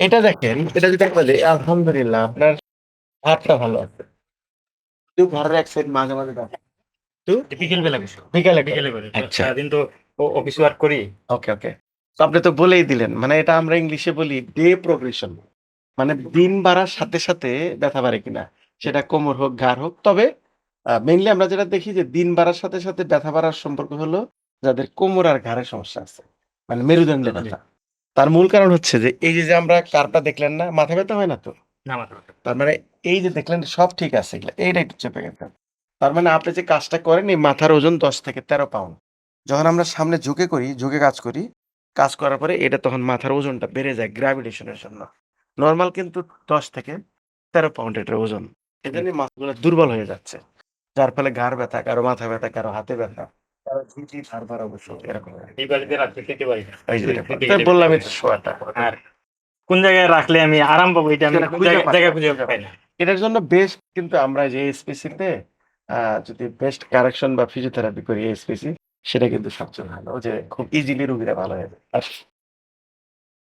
এটা দেখেন এটা যদি বলে আলহামদুলিল্লাহ আপনার হাতটা ভালো আছে। একটু ঘরের এক সাইড মাঝে মাঝে ব্যথা। বিকেল বেলা বিকালে বিকেলে। করে আচ্ছা। সারাদিন তো অফিস ওয়ার্ক করি। ওকে ওকে। তো আপনি তো বলেই দিলেন মানে এটা আমরা ইংলিশে বলি ডে প্রোগ্রেশন মানে দিন বাড়ার সাথে সাথে ব্যথা বাড়ে কিনা সেটা কোমর হোক ঘাড় হোক। তবে মেইনলি আমরা যেটা দেখি যে দিন বাড়ার সাথে সাথে ব্যথা বাড়ার সম্পর্ক হলো যাদের কোমর আর ঘাড়ের সমস্যা আছে। মানে মেরুদণ্ডে ব্যথা। তার মূল কারণ হচ্ছে যে এই যে যে আমরা কার্ভটা দেখলেন না মাথা ব্যথা হয় না তো? না তার মানে এই যে দেখলেন সব ঠিক আছে এগুলা। এইটা একটু চেপে গেছে। তার মানে আপনি যে কাজটা করেন এই মাথার ওজন দশ থেকে তেরো পাউন্ড। যখন আমরা সামনে ঝুঁকে করি ঝুঁকে কাজ করি কাজ করার পরে এটা তখন মাথার ওজনটা বেড়ে যায় গ্র্যাভিটেশনের জন্য। নর্মাল কিন্তু দশ থেকে তেরো পাউন্ড এটার ওজন। এজন্য মাথাগুলো দুর্বল হয়ে যাচ্ছে। যার ফলে ঘাড় ব্যথা কারও মাথা ব্যথা কারও হাতে ব্যথা। কারও ঝুঁকি ঘাড় ভার অবশ্য এরকম এই বাড়িতে রাখতে খেতে পারি না। এই যে এটা। তাই বললাম এটা শোয়াটা আর কোন জায়গায় রাখলে আমি আরাম পাবো এটা আমি জায়গা খুঁজে পাই না। এটার জন্য বেস্ট কিন্তু আমরা যে স্পেসিতে যদি বেস্ট কারেকশন বা ফিজিওথেরাপি করি এই স্পেসি সেটা কিন্তু সবচেয়ে ভালো যে খুব ইজিলি রুগীরা ভালো হয়ে যায়।